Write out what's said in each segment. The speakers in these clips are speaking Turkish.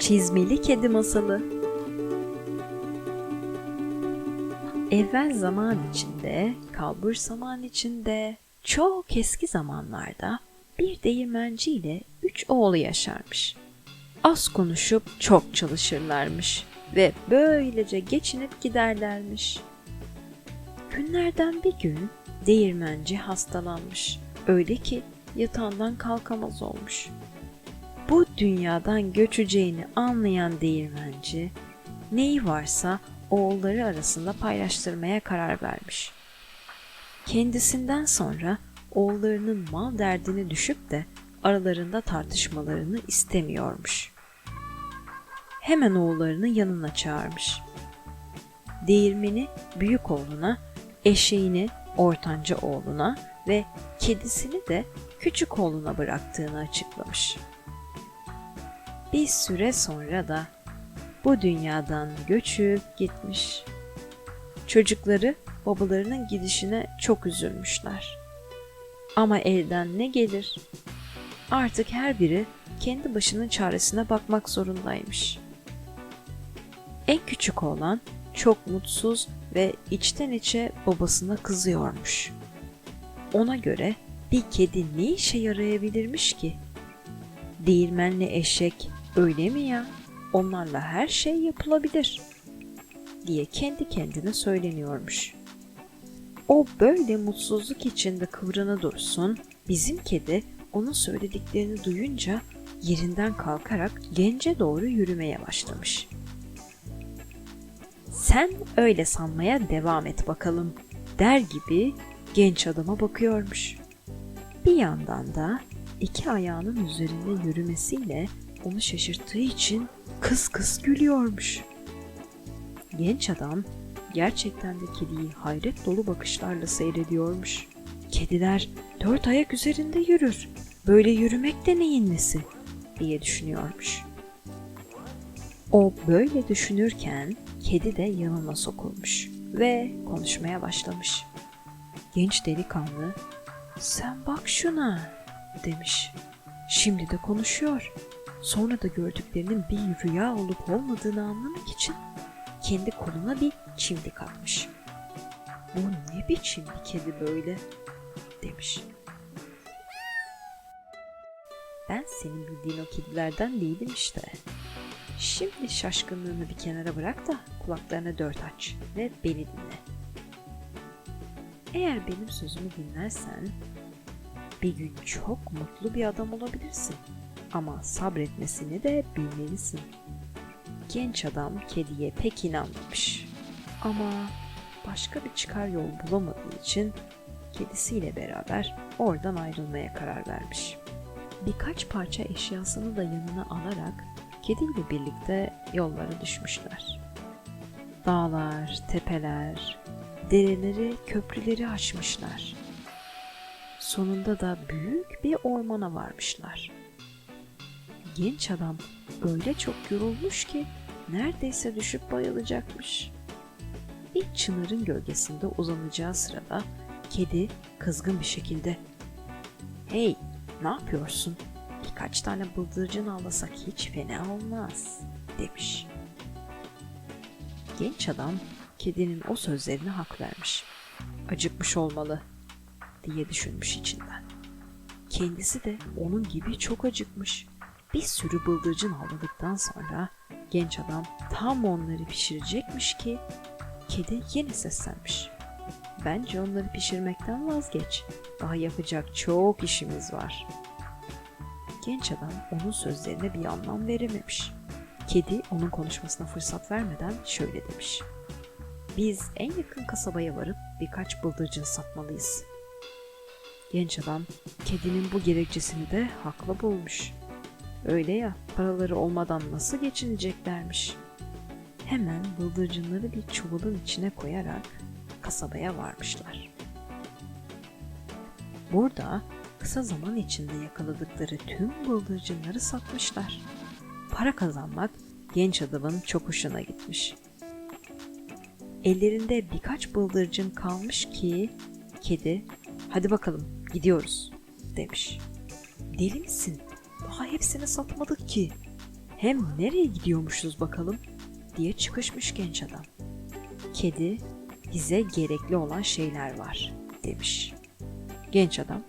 Çizmeli Kedi Masalı Evvel zaman içinde, kalbur zaman içinde, çok eski zamanlarda bir değirmenci ile üç oğlu yaşarmış. Az konuşup çok çalışırlarmış ve böylece geçinip giderlermiş. Günlerden bir gün değirmenci hastalanmış. Öyle ki yatağından kalkamaz olmuş. Bu dünyadan göçeceğini anlayan değirmenci neyi varsa oğulları arasında paylaştırmaya karar vermiş. Kendisinden sonra oğullarının mal derdini düşüp de aralarında tartışmalarını istemiyormuş. Hemen oğullarını yanına çağırmış. Değirmeni büyük oğluna, eşeğini ortanca oğluna ve kedisini de küçük oğluna bıraktığını açıklamış. Bir süre sonra da bu dünyadan göçüp gitmiş. Çocukları babalarının gidişine çok üzülmüşler. Ama elden ne gelir? Artık her biri kendi başının çaresine bakmak zorundaymış. En küçük oğlan çok mutsuz ve içten içe babasına kızıyormuş. Ona göre bir kedi ne işe yarayabilirmiş ki? Değirmenli eşek öyle mi ya? Onlarla her şey yapılabilir diye kendi kendine söyleniyormuş. O böyle mutsuzluk içinde kıvrana dursun, bizim kedi onun söylediklerini duyunca yerinden kalkarak gence doğru yürümeye başlamış. Sen öyle sanmaya devam et bakalım der gibi genç adama bakıyormuş. Bir yandan da iki ayağının üzerinde yürümesiyle onu şaşırttığı için kıs kıs gülüyormuş. Genç adam gerçekten de kediyi hayret dolu bakışlarla seyrediyormuş. Kediler dört ayak üzerinde yürür. Böyle yürümek de neyin nesi? diye düşünüyormuş. O böyle düşünürken kedi de yanına sokulmuş ve konuşmaya başlamış. Genç delikanlı, sen bak şuna demiş. Şimdi de konuşuyor. Sonra da gördüklerinin bir rüya olup olmadığını anlamak için kendi koluna bir çimdik atmış. Bu ne biçim bir kedi böyle demiş. Ben senin bildiğin o kedilerden değilim işte. Şimdi şaşkınlığını bir kenara bırak da kulaklarını dört aç ve beni dinle. Eğer benim sözümü dinlersen bir gün çok mutlu bir adam olabilirsin. Ama sabretmesini de bilmelisin. Genç adam kediye pek inanmamış. Ama başka bir çıkar yol bulamadığı için kedisiyle beraber oradan ayrılmaya karar vermiş. Birkaç parça eşyasını da yanına alarak kediyle birlikte yollara düşmüşler. Dağlar, tepeler, dereleri, köprüleri aşmışlar. Sonunda da büyük bir ormana varmışlar. Genç adam öyle çok yorulmuş ki neredeyse düşüp bayılacakmış. Bir çınarın gölgesinde uzanacağı sırada kedi kızgın bir şekilde ''Hey, ne yapıyorsun? Birkaç tane bıldırcın avlasak hiç fena olmaz.'' demiş. Genç adam kedinin o sözlerine hak vermiş. Acıkmış olmalı diye düşünmüş içinden. Kendisi de onun gibi çok acıkmış. Bir sürü bıldırcın avladıktan sonra genç adam tam onları pişirecekmiş ki kedi yine seslenmiş. Bence onları pişirmekten vazgeç. Daha yapacak çok işimiz var. Genç adam onun sözlerine bir anlam verememiş. Kedi onun konuşmasına fırsat vermeden şöyle demiş. Biz en yakın kasabaya varıp birkaç bıldırcın satmalıyız. Genç adam kedinin bu gerekçesini de haklı bulmuş. Öyle ya paraları olmadan nasıl geçineceklermiş. Hemen bıldırcınları bir çuvalın içine koyarak kasabaya varmışlar. Burada kısa zaman içinde yakaladıkları tüm bıldırcınları satmışlar. Para kazanmak genç adamın çok hoşuna gitmiş. Ellerinde birkaç bıldırcın kalmış ki kedi hadi bakalım gidiyoruz demiş. Deli misin? Hepsini satmadık ki. Hem nereye gidiyormuşuz bakalım diye çıkışmış genç adam. Kedi bize gerekli olan şeyler var demiş. Genç adam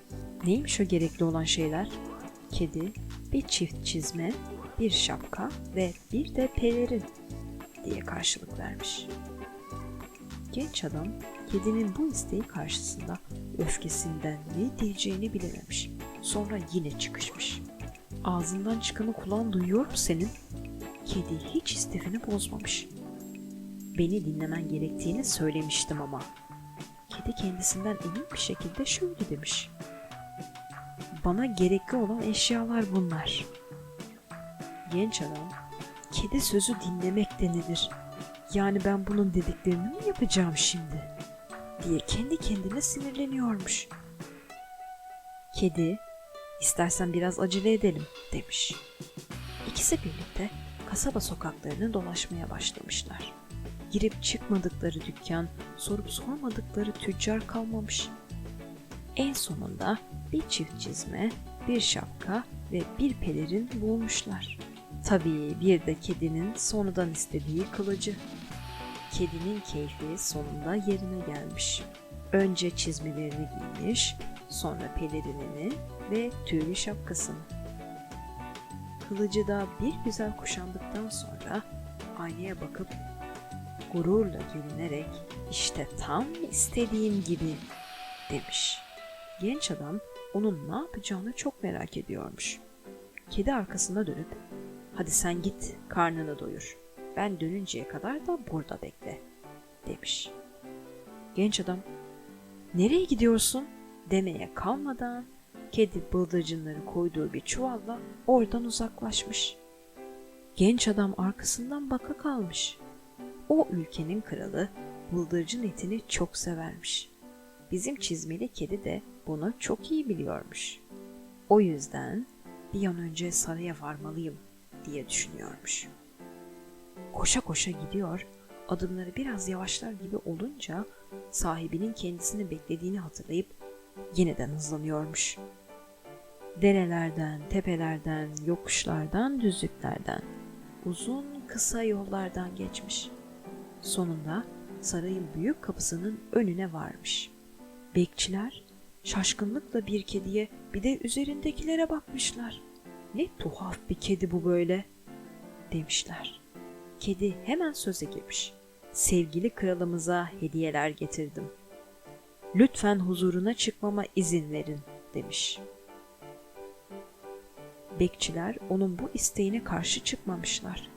neymiş o gerekli olan şeyler? Kedi bir çift çizme, bir şapka ve bir de pelerin diye karşılık vermiş. Genç adam kedinin bu isteği karşısında öfkesinden ne diyeceğini bilememiş. Sonra yine çıkışmış. Ağzından çıkanı kulağın duyuyor mu senin? Kedi hiç istifini bozmamış. Beni dinlemen gerektiğini söylemiştim ama. Kedi kendisinden emin bir şekilde şöyle demiş. Bana gerekli olan eşyalar bunlar. Genç adam, kedi sözü dinlemek de nedir? Yani ben bunun dediklerini mi yapacağım şimdi? diye kendi kendine sinirleniyormuş. Kedi, istersen biraz acele edelim demiş. İkisi birlikte kasaba sokaklarını dolaşmaya başlamışlar. Girip çıkmadıkları dükkan, sorup sormadıkları tüccar kalmamış. En sonunda bir çift çizme, bir şapka ve bir pelerin bulmuşlar. Tabii bir de kedinin sonradan istediği kılıcı. Kedinin keyfi sonunda yerine gelmiş. Önce çizmelerini giymiş, sonra pelerinini ve tüylü şapkasını. Kılıcı da bir güzel kuşandıktan sonra aynaya bakıp gururla gülünerek işte tam istediğim gibi demiş. Genç adam onun ne yapacağını çok merak ediyormuş. Kedi arkasına dönüp hadi sen git karnını doyur. Ben dönünceye kadar da burada bekle demiş. Genç adam nereye gidiyorsun demeye kalmadan kedi bıldırcınları koyduğu bir çuvalla oradan uzaklaşmış. Genç adam arkasından baka kalmış. O ülkenin kralı bıldırcın etini çok severmiş. Bizim çizmeli kedi de bunu çok iyi biliyormuş. O yüzden bir an önce saraya varmalıyım diye düşünüyormuş. Koşa koşa gidiyor, adımları biraz yavaşlar gibi olunca sahibinin kendisini beklediğini hatırlayıp yeniden hızlanıyormuş. Derelerden, tepelerden, yokuşlardan, düzlüklerden, uzun kısa yollardan geçmiş. Sonunda sarayın büyük kapısının önüne varmış. Bekçiler şaşkınlıkla bir kediye bir de üzerindekilere bakmışlar. Ne tuhaf bir kedi bu böyle demişler. Kedi hemen söze girmiş. Sevgili kralımıza hediyeler getirdim. Lütfen huzuruna çıkmama izin verin demiş. Bekçiler onun bu isteğine karşı çıkmamışlar.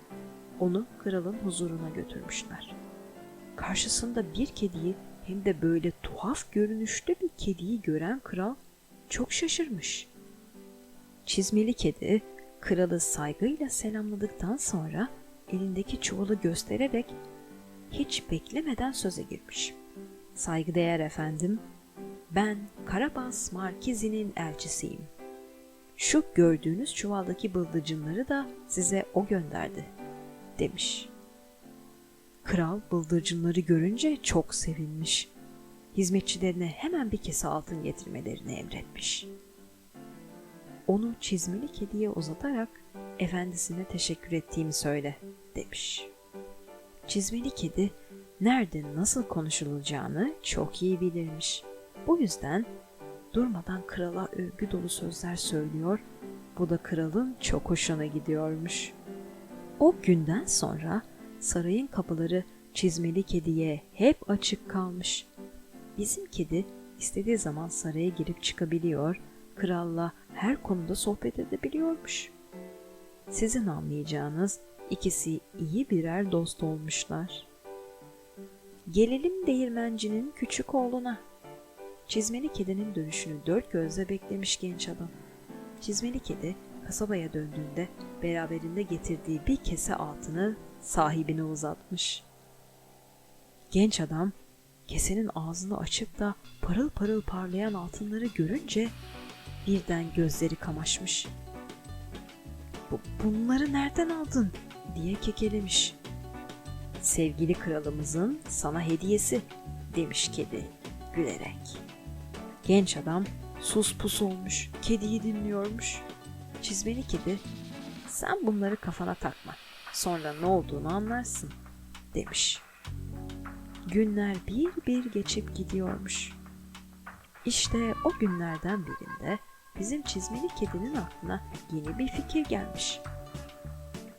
Onu kralın huzuruna götürmüşler. Karşısında bir kediyi hem de böyle tuhaf görünüşlü bir kediyi gören kral çok şaşırmış. Çizmeli kedi kralı saygıyla selamladıktan sonra elindeki çuvalı göstererek hiç beklemeden söze girmiş. Saygıdeğer efendim, ben Karabas Markizi'nin elçisiyim. Şu gördüğünüz çuvaldaki bıldırcınları da size o gönderdi, demiş. Kral bıldırcınları görünce çok sevinmiş. Hizmetçilerine hemen bir kese altın getirmelerini emretmiş. Onu çizmeli kediye uzatarak efendisine teşekkür ettiğimi söyle demiş. Çizmeli kedi nerede nasıl konuşulacağını çok iyi bilirmiş. Bu yüzden durmadan krala övgü dolu sözler söylüyor. Bu da kralın çok hoşuna gidiyormuş. O günden sonra sarayın kapıları çizmeli kediye hep açık kalmış. Bizim kedi istediği zaman saraya girip çıkabiliyor, kralla her konuda sohbet edebiliyormuş. Sizin anlayacağınız ikisi iyi birer dost olmuşlar. Gelelim değirmencinin küçük oğluna. Çizmeli kedinin dönüşünü dört gözle beklemiş genç adam. Çizmeli kedi kasabaya döndüğünde beraberinde getirdiği bir kese altını sahibine uzatmış. Genç adam kesenin ağzını açıp da parıl parıl parlayan altınları görünce birden gözleri kamaşmış. Bu, bunları nereden aldın diye kekelemiş. Sevgili kralımızın sana hediyesi demiş kedi gülerek. Genç adam sus pus olmuş, kediyi dinliyormuş. Çizmeli kedi, Sen bunları kafana takma. Sonra ne olduğunu anlarsın demiş. Günler bir bir geçip gidiyormuş. İşte o günlerden birinde bizim çizmeli kedinin aklına yeni bir fikir gelmiş.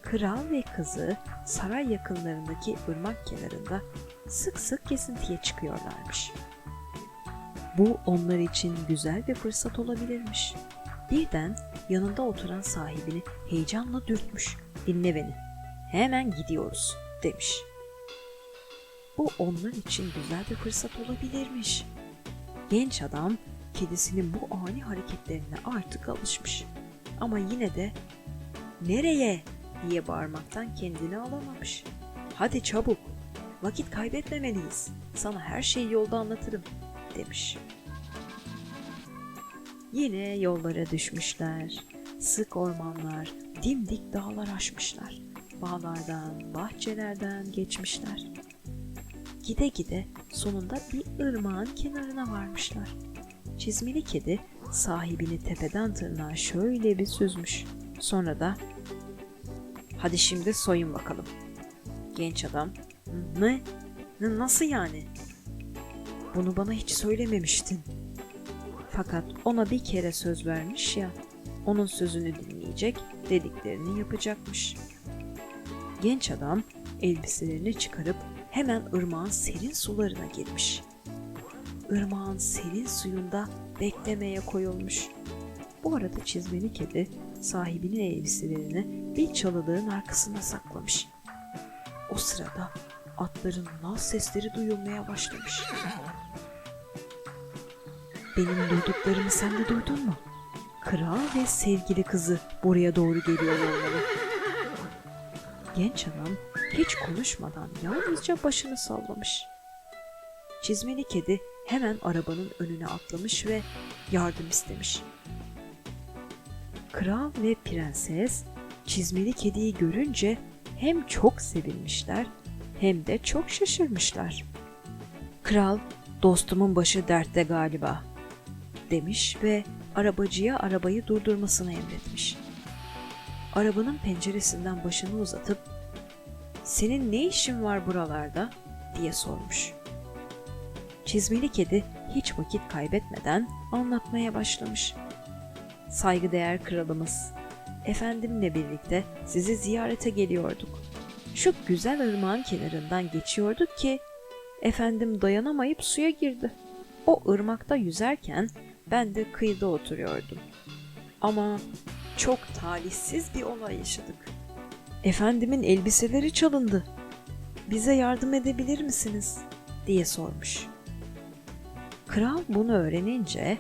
Kral ve kızı saray yakınlarındaki ırmak kenarında sık sık gezintiye çıkıyorlarmış. Bu onlar için güzel bir fırsat olabilirmiş. Birden yanında oturan sahibini heyecanla dürtmüş. Dinle beni. Hemen gidiyoruz demiş. Bu onlar için güzel bir fırsat olabilirmiş. Genç adam kedisinin bu ani hareketlerine artık alışmış. Ama yine de nereye diye bağırmaktan kendini alamamış. Hadi çabuk, vakit kaybetmemeliyiz. Sana her şeyi yolda anlatırım demiş. Yine yollara düşmüşler. Sık ormanlar, dimdik dağlar aşmışlar. Bağlardan, bahçelerden geçmişler. Gide gide sonunda bir ırmağın kenarına varmışlar. Çizmeli kedi sahibini tepeden tırnağa şöyle bir süzmüş. Sonra da hadi şimdi soyun bakalım. Genç adam ne? Nasıl yani? Bunu bana hiç söylememiştin. Fakat ona bir kere söz vermiş ya, onun sözünü dinleyecek, dediklerini yapacakmış. Genç adam elbiselerini çıkarıp hemen ırmağın serin sularına girmiş. Irmağın serin suyunda beklemeye koyulmuş. Bu arada çizmeli kedi sahibinin elbiselerini bir çalılığın arkasına saklamış. O sırada atların nal sesleri duyulmaya başlamış. Benim duyduklarımı sen de duydun mu? Kral ve sevgili kızı buraya doğru geliyor olmalı. Genç adam hiç konuşmadan yalnızca başını sallamış. Çizmeli kedi hemen arabanın önüne atlamış ve yardım istemiş. Kral ve prenses çizmeli kediyi görünce hem çok sevinmişler hem de çok şaşırmışlar. Kral, dostumun başı dertte galiba demiş ve arabacıya arabayı durdurmasını emretmiş. Arabanın penceresinden başını uzatıp "Senin ne işin var buralarda?" diye sormuş. Çizmeli kedi hiç vakit kaybetmeden anlatmaya başlamış. Saygıdeğer kralımız, efendimle birlikte sizi ziyarete geliyorduk. Şu güzel ırmağın kenarından geçiyorduk ki efendim dayanamayıp suya girdi. O ırmakta yüzerken ben de kıyıda oturuyordum. Ama çok talihsiz bir olay yaşadık. Efendimin elbiseleri çalındı. Bize yardım edebilir misiniz? diye sormuş. Kral bunu öğrenince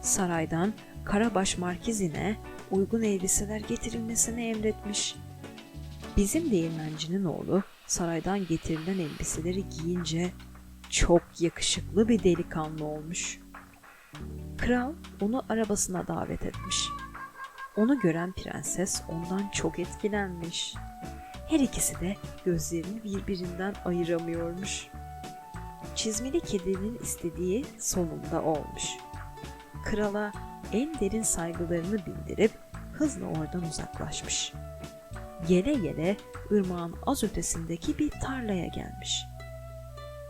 saraydan Karabaş Markizine uygun elbiseler getirilmesini emretmiş. Bizim değirmencinin oğlu saraydan getirilen elbiseleri giyince çok yakışıklı bir delikanlı olmuş. Kral onu arabasına davet etmiş. Onu gören prenses ondan çok etkilenmiş. Her ikisi de gözlerini birbirinden ayıramıyormuş. Çizmeli kedinin istediği sonunda olmuş. Krala en derin saygılarını bildirip hızla oradan uzaklaşmış. Gele gele ırmağın az ötesindeki bir tarlaya gelmiş.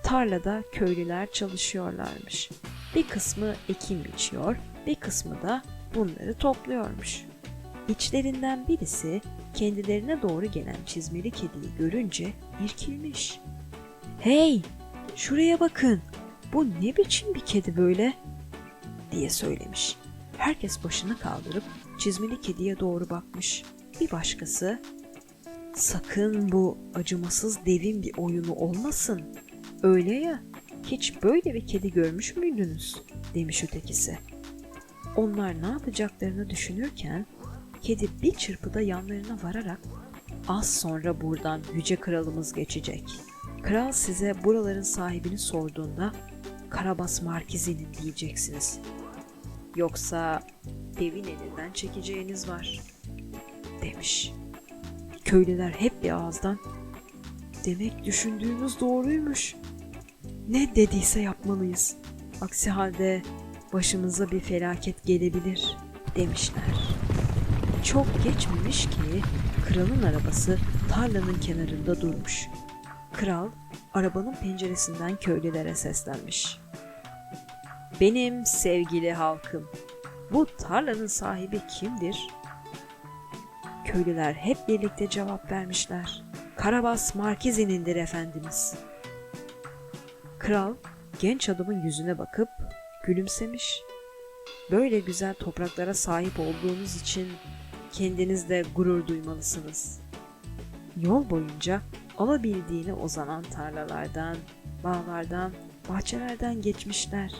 Tarlada köylüler çalışıyorlarmış. Bir kısmı ekim biçiyor, bir kısmı da bunları topluyormuş. İçlerinden birisi kendilerine doğru gelen çizmeli kediyi görünce irkilmiş. Hey, şuraya bakın. Bu ne biçim bir kedi böyle? diye söylemiş. Herkes başını kaldırıp çizmeli kediye doğru bakmış. Bir başkası, sakın bu acımasız devin bir oyunu olmasın. Öyle ya, hiç böyle bir kedi görmüş müydünüz? demiş ötekisi. Onlar ne yapacaklarını düşünürken kedi bir çırpıda yanlarına vararak az sonra buradan yüce kralımız geçecek. Kral size buraların sahibini sorduğunda Karabas Markizi'nin diyeceksiniz. Yoksa devin elinden çekeceğiniz var demiş. Köylüler hep bir ağızdan demek düşündüğümüz doğruymuş. Ne dediyse yapmalıyız. Aksi halde başımıza bir felaket gelebilir demişler. Çok geçmemiş ki kralın arabası tarlanın kenarında durmuş. Kral arabanın penceresinden köylülere seslenmiş. Benim sevgili halkım, bu tarlanın sahibi kimdir? Köylüler hep birlikte cevap vermişler. Karabas Markizi'nindir efendimiz. Kral genç adamın yüzüne bakıp gülümsemiş. Böyle güzel topraklara sahip olduğunuz için kendinizde gurur duymalısınız. Yol boyunca alabildiğine uzanan tarlalardan, bağlardan, bahçelerden geçmişler.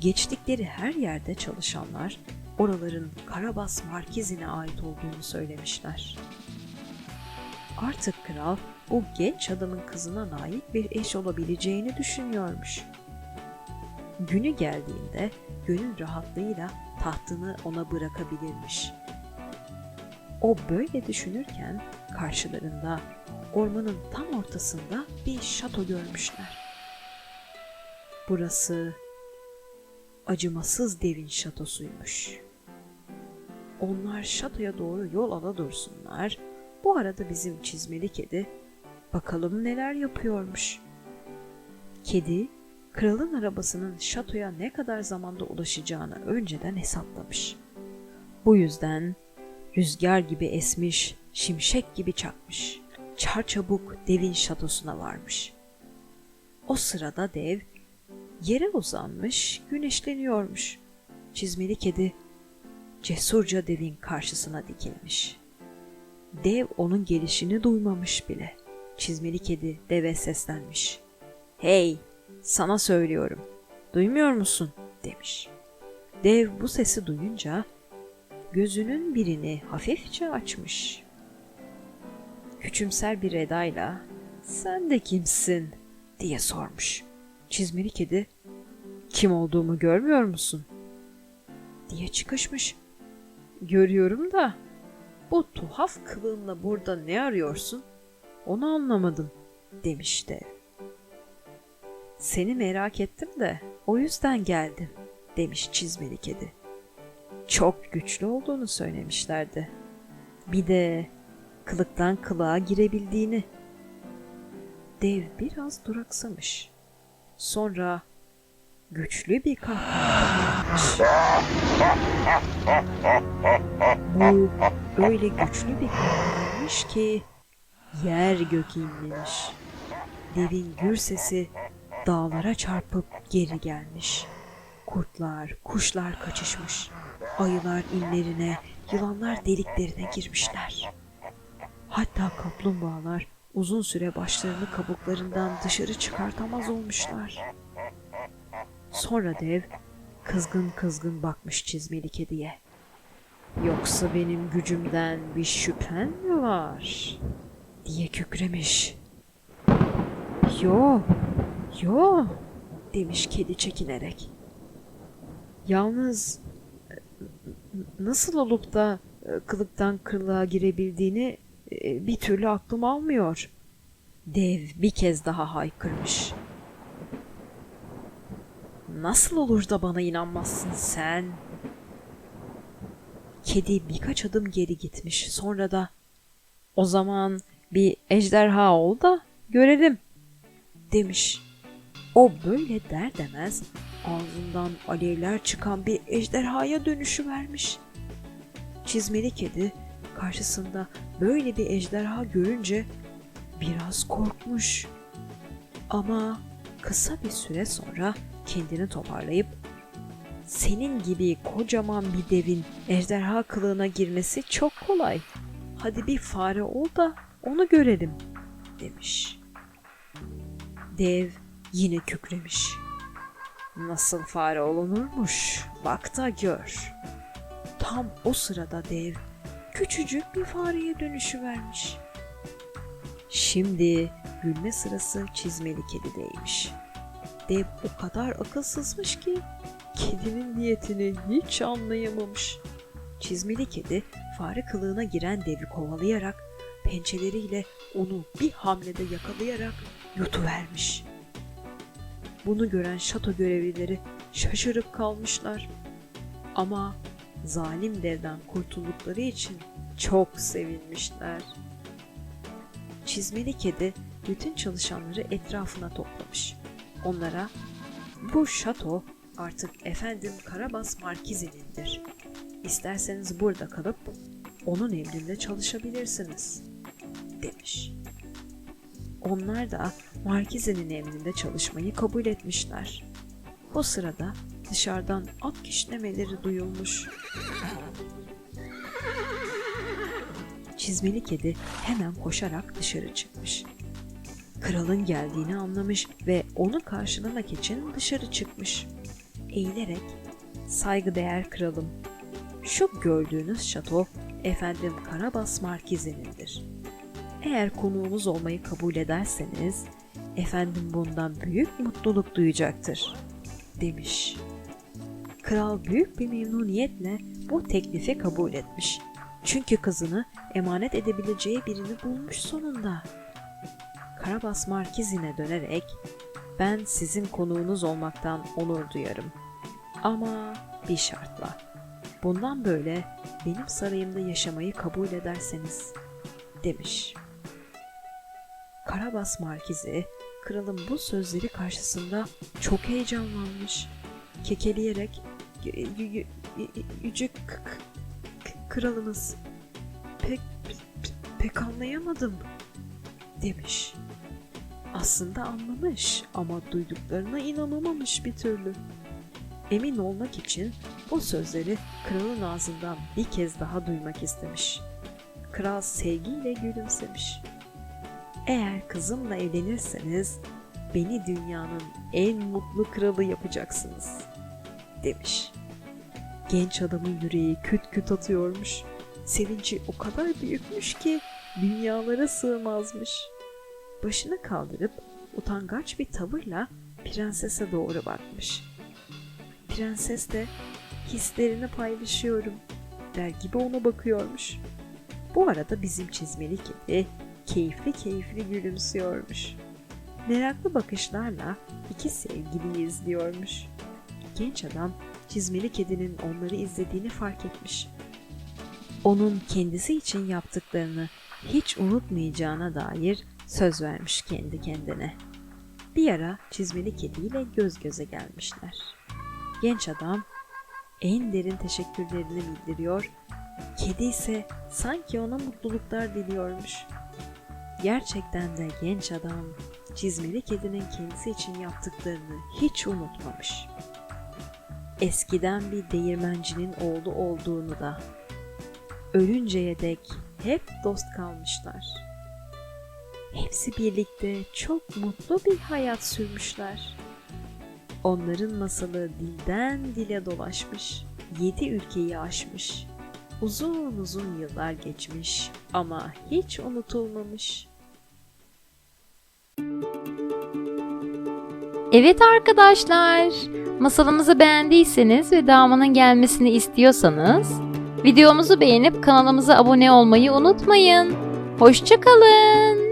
Geçtikleri her yerde çalışanlar oraların Karabas Markizi'ne ait olduğunu söylemişler. Artık kral bu genç adamın kızına layık bir eş olabileceğini düşünüyormuş. Günü geldiğinde gönül rahatlığıyla tahtını ona bırakabilirmiş. O böyle düşünürken karşılarında ormanın tam ortasında bir şato görmüşler. Burası acımasız devin şatosuymuş. Onlar şatoya doğru yol ala dursunlar. Bu arada bizim çizmeli kedi bakalım neler yapıyormuş. Kedi kralın arabasının şatoya ne kadar zamanda ulaşacağını önceden hesaplamış. Bu yüzden rüzgar gibi esmiş, şimşek gibi çakmış. Çarçabuk devin şatosuna varmış. O sırada dev yere uzanmış, güneşleniyormuş. Çizmeli kedi cesurca devin karşısına dikilmiş. Dev onun gelişini duymamış bile. Çizmeli kedi deve seslenmiş. Hey, sana söylüyorum. Duymuyor musun? demiş. Dev bu sesi duyunca gözünün birini hafifçe açmış. Küçümser bir edayla sen de kimsin diye sormuş. Çizmeli kedi kim olduğumu görmüyor musun? diye çıkışmış. Görüyorum da bu tuhaf kılığınla burada ne arıyorsun? Onu anlamadım demiş dev. Seni merak ettim de o yüzden geldim demiş çizmeli kedi. Çok güçlü olduğunu söylemişlerdi. Bir de kılıktan kılığa girebildiğini. Dev biraz duraksamış. Sonra güçlü bir kahkaha Bu öyle güçlü bir kahkahaymış ki yer gök inlemiş. Devin gür sesi dağlara çarpıp geri gelmiş. Kurtlar, kuşlar kaçışmış. Ayılar inlerine, yılanlar deliklerine girmişler. Hatta kaplumbağalar uzun süre başlarını kabuklarından dışarı çıkartamaz olmuşlar. Sonra dev kızgın kızgın bakmış çizmeli kediye. Yoksa benim gücümden bir şüphen mi var? diye kükremiş. Yo, yo demiş kedi çekinerek. Yalnız e, nasıl olup da e, kılıktan kırlığa girebildiğini e, bir türlü aklım almıyor. Dev bir kez daha haykırmış. Nasıl olur da bana inanmazsın sen? Kedi birkaç adım geri gitmiş. Sonra da o zaman bir ejderha ol da görelim demiş. O böyle der demez ağzından alevler çıkan bir ejderhaya dönüşü vermiş. Çizmeli kedi karşısında böyle bir ejderha görünce biraz korkmuş. Ama kısa bir süre sonra kendini toparlayıp senin gibi kocaman bir devin ejderha kılığına girmesi çok kolay. Hadi bir fare ol da onu görelim demiş. Dev yine kükremiş. Nasıl fare olunurmuş bak da gör. Tam o sırada dev küçücük bir fareye dönüşü vermiş. Şimdi gülme sırası çizmeli kedideymiş. Dev o kadar akılsızmış ki kedinin niyetini hiç anlayamamış. Çizmeli kedi fare kılığına giren devi kovalayarak pençeleriyle onu bir hamlede yakalayarak yutuvermiş. Bunu gören şato görevlileri şaşırıp kalmışlar. Ama zalim devden kurtuldukları için çok sevinmişler. Çizmeli kedi bütün çalışanları etrafına toplamış. Onlara bu şato artık efendim Karabas Markizi'nindir. İsterseniz burada kalıp onun emrinde çalışabilirsiniz demiş. Onlar da Markize'nin emrinde çalışmayı kabul etmişler. O sırada dışarıdan at kişnemeleri duyulmuş. Çizmeli kedi hemen koşarak dışarı çıkmış. Kralın geldiğini anlamış ve onu karşılamak için dışarı çıkmış. Eğilerek, saygıdeğer kralım, şu gördüğünüz şato efendim Karabas Markizi'nindir. Eğer konuğumuz olmayı kabul ederseniz, efendim bundan büyük mutluluk duyacaktır, demiş. Kral büyük bir memnuniyetle bu teklifi kabul etmiş. Çünkü kızını emanet edebileceği birini bulmuş sonunda. Karabas Markizi'ne dönerek, ben sizin konuğunuz olmaktan onur duyarım. Ama bir şartla. Bundan böyle benim sarayımda yaşamayı kabul ederseniz, demiş. Karabas Markizi, kralın bu sözleri karşısında çok heyecanlanmış. Kekeleyerek, "Y- y- y- y- yüce kralımız, pek, pek anlayamadım, demiş. Aslında anlamış ama duyduklarına inanamamış bir türlü. Emin olmak için bu sözleri kralın ağzından bir kez daha duymak istemiş. Kral sevgiyle gülümsemiş. Eğer kızımla evlenirseniz beni dünyanın en mutlu kralı yapacaksınız, demiş. Genç adamın yüreği küt küt atıyormuş. Sevinci o kadar büyükmüş ki dünyalara sığmazmış. Başını kaldırıp utangaç bir tavırla prensese doğru bakmış. Prenses de hislerini paylaşıyorum der gibi ona bakıyormuş. Bu arada bizim çizmeli kedi keyifli keyifli gülümsüyormuş. Meraklı bakışlarla iki sevgiliyi izliyormuş. Genç adam çizmeli kedinin onları izlediğini fark etmiş. Onun kendisi için yaptıklarını hiç unutmayacağına dair söz vermiş kendi kendine. Bir ara çizmeli kediyle göz göze gelmişler. Genç adam en derin teşekkürlerini bildiriyor, kedi ise sanki ona mutluluklar diliyormuş. Gerçekten de genç adam çizmeli kedinin kendisi için yaptıklarını hiç unutmamış. Eskiden bir değirmencinin oğlu olduğunu da ölünceye dek hep dost kalmışlar. Hepsi birlikte çok mutlu bir hayat sürmüşler. Onların masalı dilden dile dolaşmış, yedi ülkeyi aşmış. Uzun uzun yıllar geçmiş ama hiç unutulmamış. Evet arkadaşlar, masalımızı beğendiyseniz ve devamının gelmesini istiyorsanız videomuzu beğenip kanalımıza abone olmayı unutmayın. Hoşçakalın.